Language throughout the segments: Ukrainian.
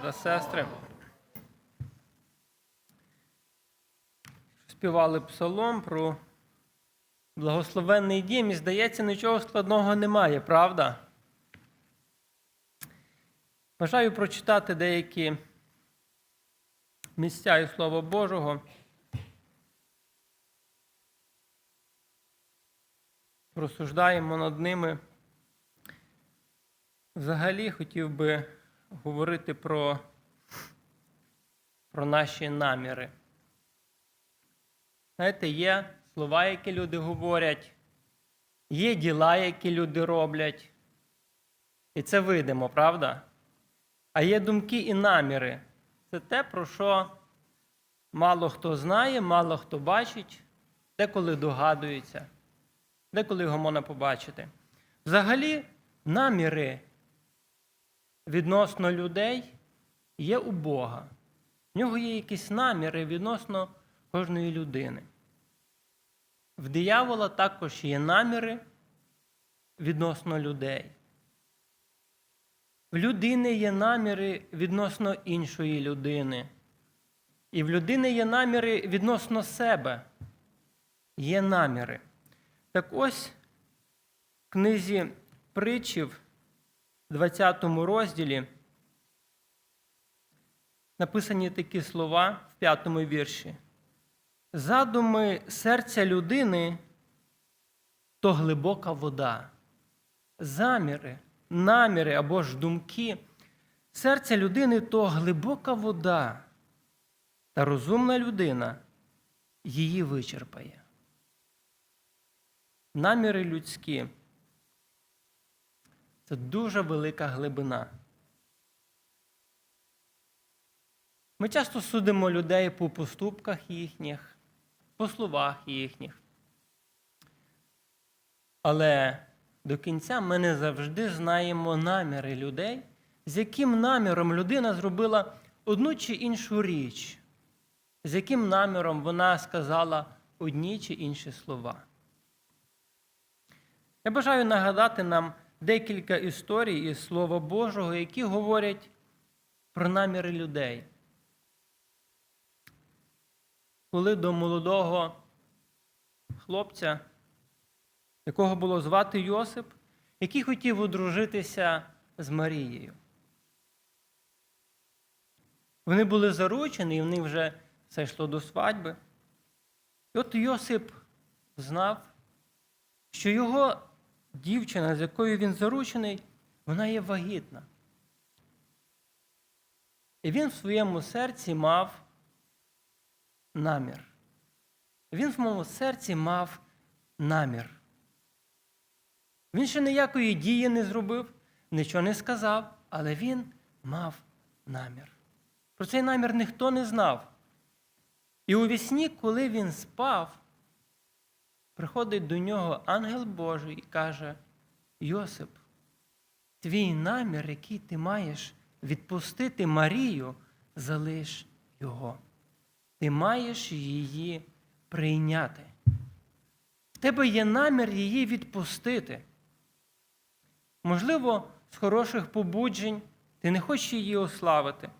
та сестри. Співали псалом про благословенний дім, і здається, нічого складного немає, правда? Бажаю прочитати деякі місця і Слова Божого. Розсуждаємо над ними. Взагалі хотів би говорити про, про наші наміри. Знаєте, є слова, які люди говорять, є діла, які люди роблять. І це видимо, правда? А є думки і наміри. Це те, про що мало хто знає, мало хто бачить, деколи догадується, деколи його можна побачити. Взагалі, наміри відносно людей є у Бога. В нього є якісь наміри відносно кожної людини. В диявола також є наміри відносно людей. В людини є наміри відносно іншої людини. І в людини є наміри відносно себе. Є наміри. Так ось в книзі притчів, 20 розділі, написані такі слова в п'ятому вірші. Задуми серця людини то глибока вода. Заміри, наміри або ж думки. Серця людини то глибока вода, та розумна людина її вичерпає. Наміри людські це дуже велика глибина. Ми часто судимо людей по поступках їхніх, по словах їхніх. Але до кінця ми не завжди знаємо наміри людей, з яким наміром людина зробила одну чи іншу річ, з яким наміром вона сказала одні чи інші слова. Я бажаю нагадати нам декілька історій із Слова Божого, які говорять про наміри людей. Коли до молодого хлопця, якого було звати Йосип, який хотів одружитися з Марією. Вони були заручені, і вони вже все йшло до свадьби. І от Йосип знав, що його дівчина, з якою він заручений, вона є вагітна. І він в своєму серці мав намір. Він в моєму серці мав намір. Він ще ніякої дії не зробив, нічого не сказав, але він мав намір. Про цей намір ніхто не знав. І у вісні, коли він спав, приходить до нього ангел Божий і каже: Йосип, твій намір, який ти маєш відпустити Марію, залиш його. Ти маєш її прийняти. В тебе є намір її відпустити. Можливо, з хороших побуджень ти не хочеш її ославити.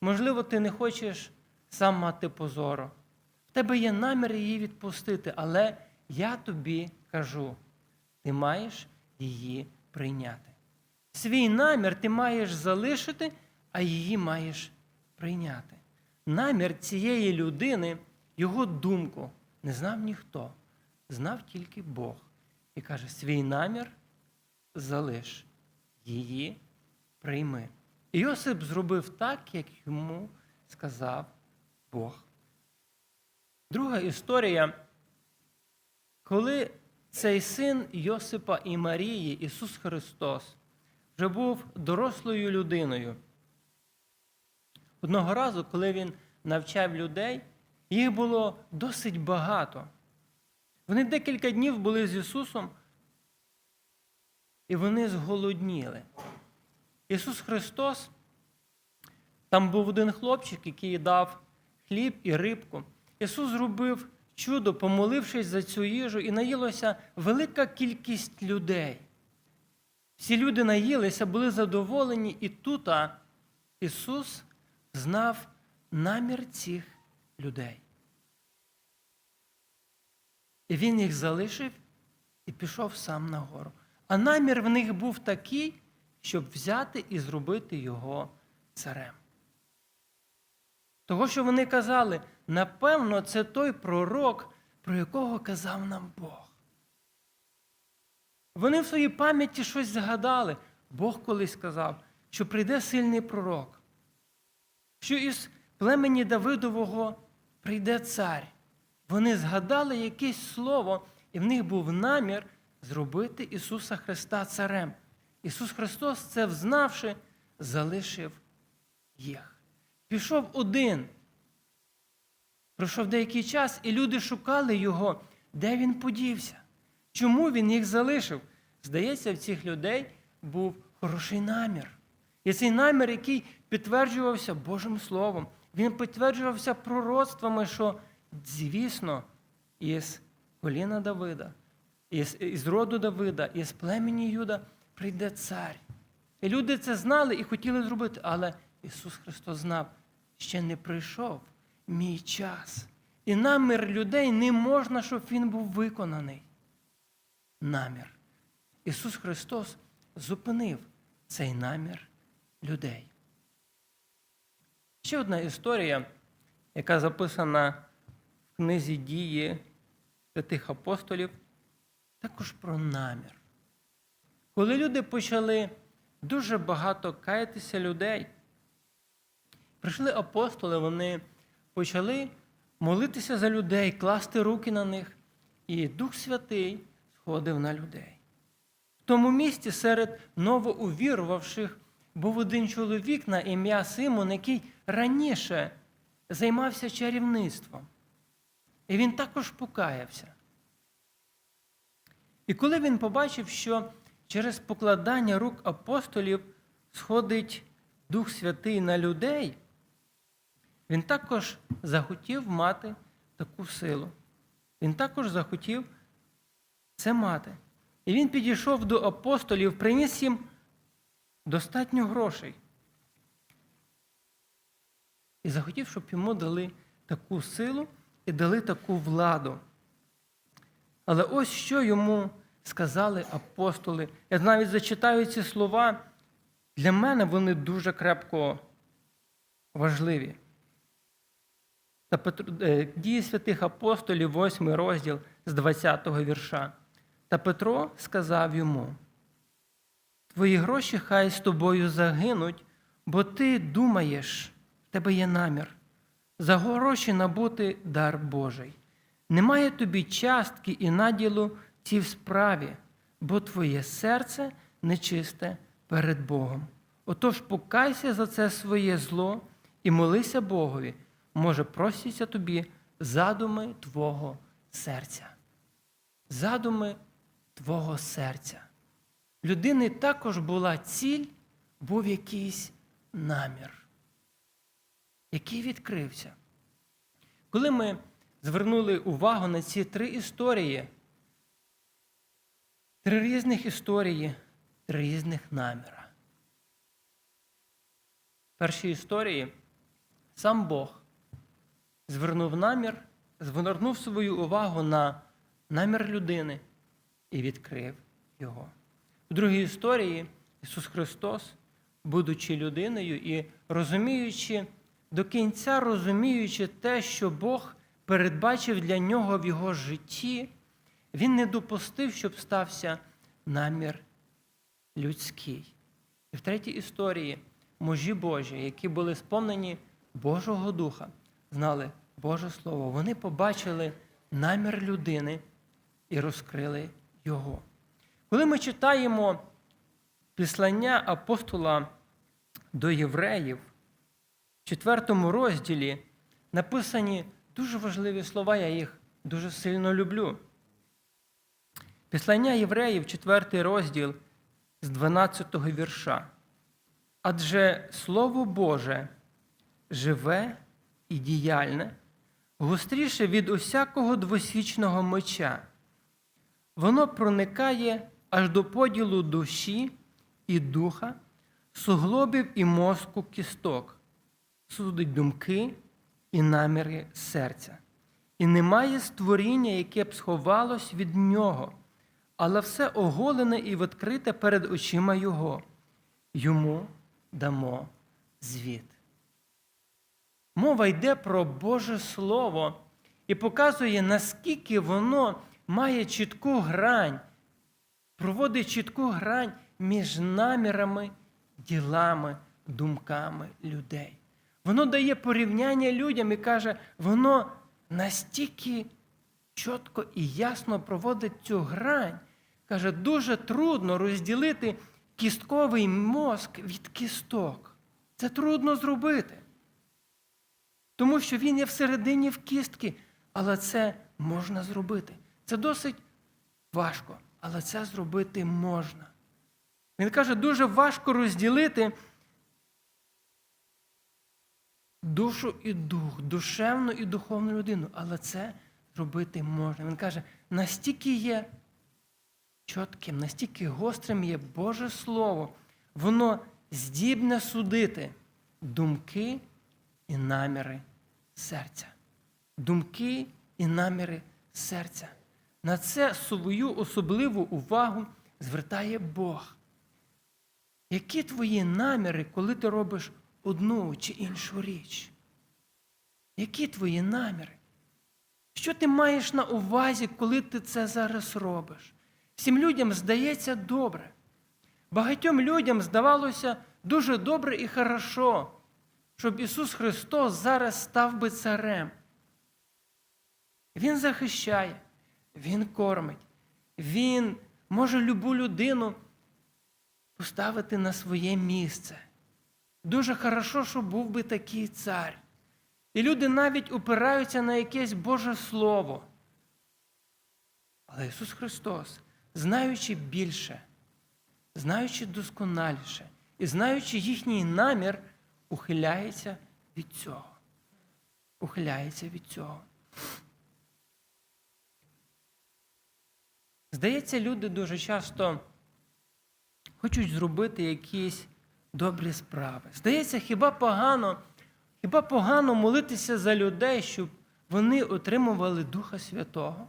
Можливо, ти не хочеш сам мати позору. В тебе є намір її відпустити, але я тобі кажу, ти маєш її прийняти. Свій намір ти маєш залишити, а її маєш прийняти. Намір цієї людини, його думку не знав ніхто, знав тільки Бог. І каже, свій намір залиш, її прийми. І Йосип зробив так, як йому сказав Бог. Друга історія, коли цей син Йосипа і Марії, Ісус Христос, вже був дорослою людиною. Одного разу, коли він навчав людей, їх було досить багато. Вони декілька днів були з Ісусом, і вони зголодніли. Ісус Христос, там був один хлопчик, який дав хліб і рибку. Ісус зробив чудо, помолившись за цю їжу, і наїлося велика кількість людей. Всі люди наїлися, були задоволені, і тут Ісус знав намір цих людей. І Він їх залишив і пішов сам на гору. А намір в них був такий, щоб взяти і зробити його царем. Того, що вони казали, напевно, це той пророк, про якого казав нам Бог. Вони в своїй пам'яті щось згадали. Бог колись сказав, що прийде сильний пророк, що із племені Давидового прийде цар. Вони згадали якесь слово, і в них був намір зробити Ісуса Христа царем. Ісус Христос, це взнавши, залишив їх. Пішов один. Пройшов деякий час, і люди шукали його, де він подівся. Чому він їх залишив? Здається, в цих людей був хороший намір. І цей намір, який підтверджувався Божим Словом, він підтверджувався пророцтвами, що, звісно, із коліна Давида, із, із роду Давида, із племені Юда прийде цар. І люди це знали і хотіли зробити, але Ісус Христос знав, ще не прийшов мій час. І намір людей не можна, щоб він був виконаний. Намір. Ісус Христос зупинив цей намір людей. Ще одна історія, яка записана в книзі дії святих апостолів, також про намір. Коли люди почали дуже багато каятися людей, прийшли апостоли, вони почали молитися за людей, класти руки на них, і Дух Святий сходив на людей. В тому місці серед новоувірувавших був один чоловік на ім'я Симон, який раніше займався чарівництвом. І він також покаявся. І коли він побачив, що через покладання рук апостолів сходить Дух Святий на людей, він також захотів мати таку силу. Він також захотів це мати. І він підійшов до апостолів, приніс їм достатньо грошей. І захотів, щоб йому дали таку силу і дали таку владу. Але ось що йому сказали апостоли. Я навіть зачитаю ці слова. Для мене вони дуже крепко важливі. Та е, Дії святих апостолів, 8 розділ з 20 вірша. Та Петро сказав йому: Твої гроші хай з тобою загинуть, бо ти думаєш, в тебе є намір. За гроші набути дар Божий. Немає тобі частки і наділу в цій справі, бо твоє серце нечисте перед Богом. Отож покайся за це своє зло і молися Богові, може, просяться тобі задуми твого серця. Задуми твого серця. Людини також була ціль, був якийсь намір, який відкрився. Коли ми звернули увагу на ці три історії, три різних історії, три різних наміра. В першій історії сам Бог звернув намір, звернув свою увагу на намір людини і відкрив його. У другій історії Ісус Христос, будучи людиною і розуміючи, до кінця розуміючи те, що Бог передбачив для нього в його житті, Він не допустив, щоб стався намір людський. І в третій історії мужі Божі, які були сповнені Божого Духа, знали Боже Слово, вони побачили намір людини і розкрили його. Коли ми читаємо післання апостола до євреїв, в четвертому розділі написані дуже важливі слова, я їх дуже сильно люблю. Післання євреїв, четвертий розділ з 12 го вірша. Адже Слово Боже живе і діяльне, гостріше від усякого двосвічного меча. Воно проникає аж до поділу душі і духа, суглобів і мозку кісток, судить думки і наміри серця. І немає створіння, яке б сховалось від нього, але все оголене і відкрите перед очима Його. Йому дамо звіт. Мова йде про Боже Слово і показує, наскільки воно має чітку грань, проводить чітку грань між намірами, ділами, думками людей. Воно дає порівняння людям і каже, воно настільки чітко і ясно проводить цю грань. Каже, дуже трудно розділити кістковий мозк від кісток. Це трудно зробити. Тому що він є всередині в кістки, але це можна зробити. Це досить важко, але це зробити можна. Він каже, дуже важко розділити душу і дух, душевну і духовну людину, але це зробити можна. Він каже, настільки є чітким, настільки гострим є Боже Слово, воно здібне судити думки і наміри серця. Думки і наміри серця. На це свою особливу увагу звертає Бог. Які твої наміри, коли ти робиш одну чи іншу річ? Які твої наміри? Що ти маєш на увазі, коли ти це зараз робиш? Всім людям здається добре. Багатьом людям здавалося дуже добре і хорошо, щоб Ісус Христос зараз став би царем. Він захищає, Він кормить, Він може любу людину поставити на своє місце. Дуже хорошо, щоб був би такий цар. І люди навіть опираються на якесь Боже Слово. Але Ісус Христос, знаючи більше, знаючи досконаліше і знаючи їхній намір, ухиляється від цього. Ухиляється від цього. Здається, люди дуже часто хочуть зробити якісь добрі справи. Здається, хіба погано, хіба погано молитися за людей, щоб вони отримували Духа Святого?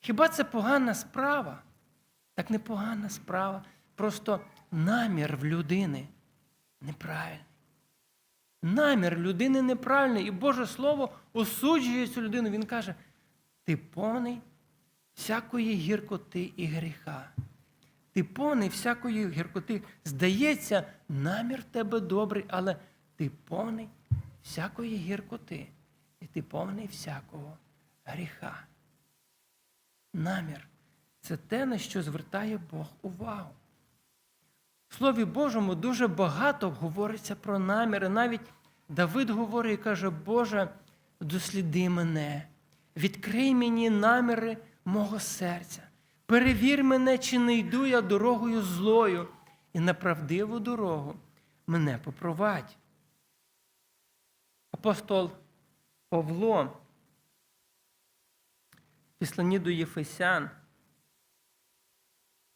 Хіба це погана справа? Так не погана справа. Просто намір в людини неправильний. Намір людини неправильний. І Боже Слово осуджує цю людину. Він каже: ти повний всякої гіркоти і гріха. Ти повний всякої гіркоти. Здається, намір тебе добрий, але ти повний всякої гіркоти. І ти повний всякого гріха. Намір це те, на що звертає Бог увагу. Слові Божому дуже багато говориться про наміри. Навіть Давид говорить і каже, Боже, досліди мене, відкрий мені наміри мого серця. Перевір мене, чи не йду я дорогою злою, і на правдиву дорогу мене попровадь. Апостол Павло, післанні до Єфесян,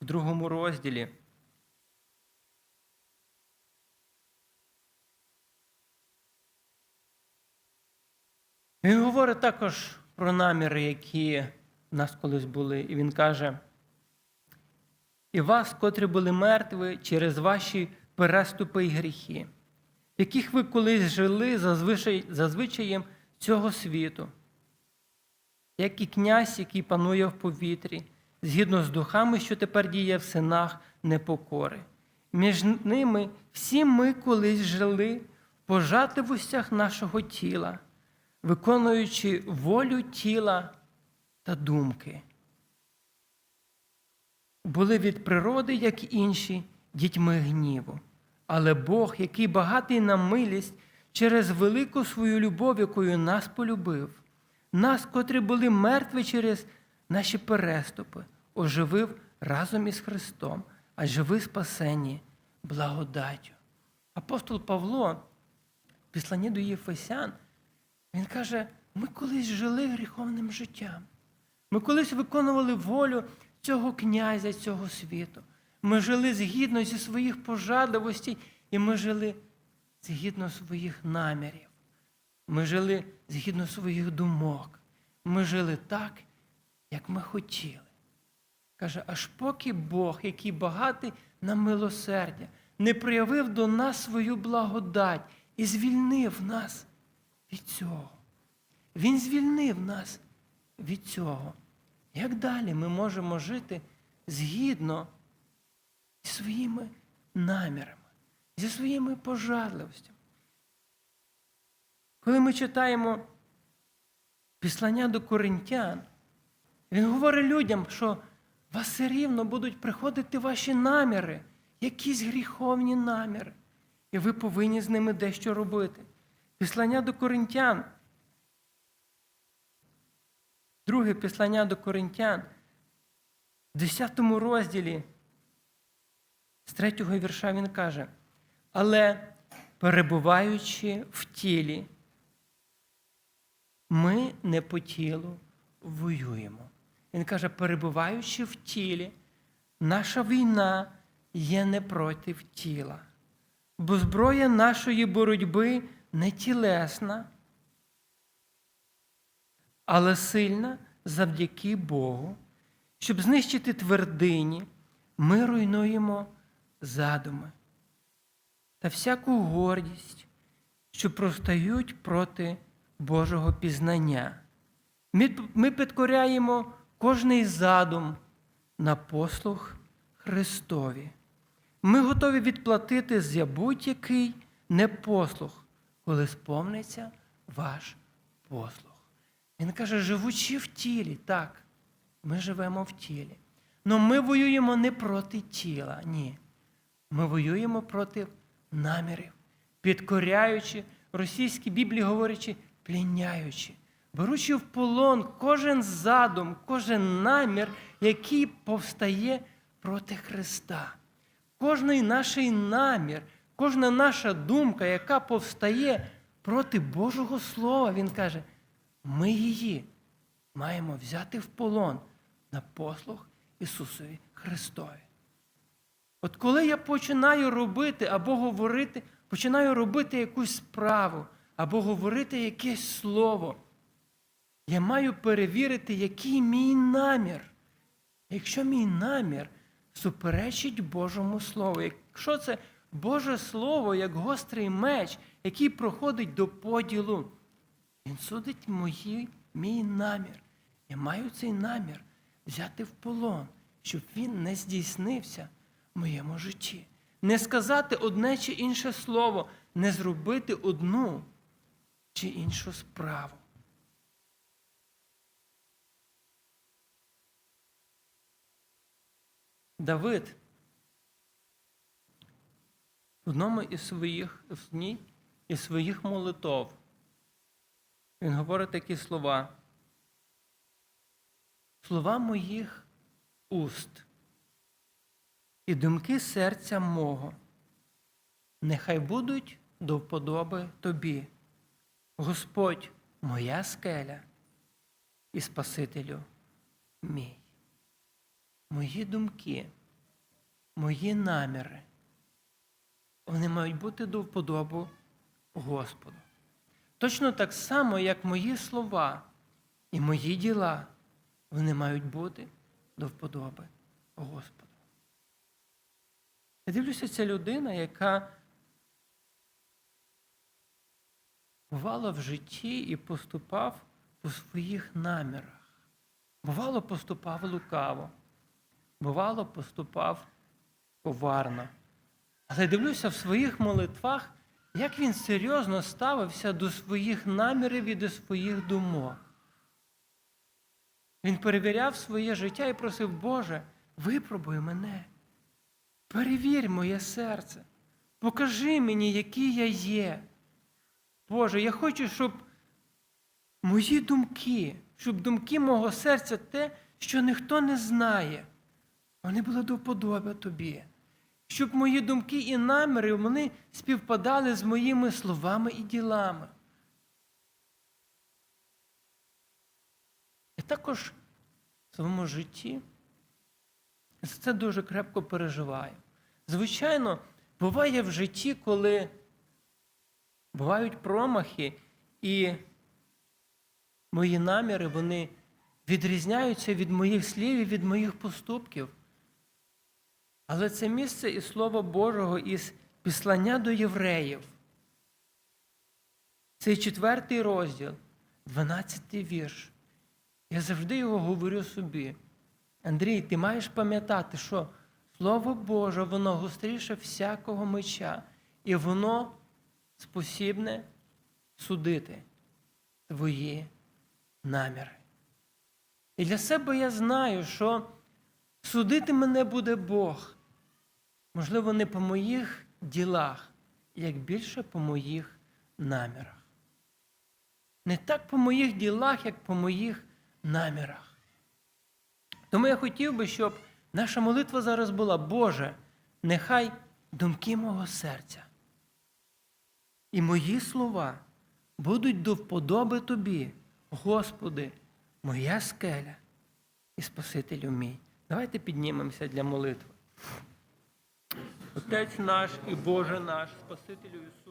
в другому розділі. Він говорить також про наміри, які в нас колись були. І він каже: і вас, котрі були мертві через ваші переступи і гріхи, в яких ви колись жили за звичаєм цього світу, як і князь, який панує в повітрі, згідно з духами, що тепер діє в синах непокори. Між ними всі ми колись жили в пожатливостях нашого тіла, виконуючи волю тіла та думки. Були від природи, як інші, дітьми гніву. Але Бог, який багатий на милість, через велику свою любов, якою нас полюбив, нас, котрі були мертві через наші переступи, оживив разом із Христом, а живи спасені благодаттю. Апостол Павло, в до Єфесян, він каже: ми колись жили гріховним життям. Ми колись виконували волю цього князя, цього світу. Ми жили згідно зі своїх пожадливостей, і ми жили згідно своїх намірів. Ми жили згідно своїх думок. Ми жили так, як ми хотіли. Каже, аж поки Бог, який багатий на милосердя, не проявив до нас свою благодать і звільнив нас від цього. Він звільнив нас від цього. Як далі ми можемо жити згідно зі своїми намірами, зі своїми пожадливостями? Коли ми читаємо післання до коринтян, він говорить людям, що вас все рівно будуть приходити ваші наміри, якісь гріховні наміри, і ви повинні з ними дещо робити. Післання до коринтян. Друге післання до коринтян, в 10 розділі, з третього вірша він каже, але перебуваючи в тілі, ми не по тілу воюємо. Він каже, перебуваючи в тілі, наша війна є не проти тіла, бо зброя нашої боротьби не тілесна, але сильна завдяки Богу. Щоб знищити твердині, ми руйнуємо задуми та всяку гордість, що простають проти Божого пізнання. Ми, ми підкоряємо кожний задум на послуг Христові. Ми готові відплатити за будь-який непослух, коли сповниться ваш послух. Він каже, живучи в тілі, так, ми живемо в тілі. Але ми воюємо не проти тіла, ні. Ми воюємо проти намірів, підкоряючи, в російській Біблії говорячи, пліняючи, беручи в полон кожен задум, кожен намір, який повстає проти Христа. Кожний наш намір, кожна наша думка, яка повстає проти Божого Слова, Він каже, ми її маємо взяти в полон на послуг Ісусові Христові. От коли я починаю робити або говорити, починаю робити якусь справу, або говорити якесь слово, я маю перевірити, який мій намір. Якщо мій намір суперечить Божому Слову, якщо це Боже Слово, як гострий меч, який проходить до поділу, він судить мої, мій намір. Я маю цей намір взяти в полон, щоб він не здійснився в моєму житті. Не сказати одне чи інше слово, не зробити одну чи іншу справу. Давид в одному із своїх, в одній із своїх молитов він говорить такі слова. Слова моїх уст і думки серця мого, нехай будуть до вподоби тобі, Господь, моя скеля і Спасителю мій. Мої думки, мої наміри, вони мають бути до вподобу Господу. Точно так само, як мої слова і мої діла, вони мають бути до вподоби Господу. Я дивлюся, ця людина, яка бувала в житті і поступав по своїх намірах. Бувало, поступав лукаво, бувало, поступав коварно. Але дивлюся в своїх молитвах, як він серйозно ставився до своїх намірів і до своїх думок. Він перевіряв своє життя і просив, Боже, випробуй мене, перевір моє серце, покажи мені, який я є. Боже, я хочу, щоб мої думки, щоб думки мого серця те, що ніхто не знає, вони були до вподоби тобі. Щоб мої думки і наміри вони співпадали з моїми словами і ділами. І також в своєму житті За це дуже крепко переживаю. Звичайно, буває в житті, коли бувають промахи, і мої наміри вони відрізняються від моїх слів і від моїх поступків. Але це місце із Слова Божого, із післання до євреїв. Цей четвертий розділ, 12 вірш. Я завжди його говорю собі. Андрій, ти маєш пам'ятати, що Слово Боже, воно гостріше всякого меча, і воно спосібне судити твої наміри. І для себе я знаю, що судити мене буде Бог. Можливо, не по моїх ділах, як більше по моїх намірах. Не так по моїх ділах, як по моїх намірах. Тому я хотів би, щоб наша молитва зараз була, Боже, нехай думки мого серця і мої слова будуть до вподоби Тобі, Господи, моя скеля і Спасителю мій. Давайте піднімемося для молитви. Отець наш і Боже наш, Спасителю Ісус.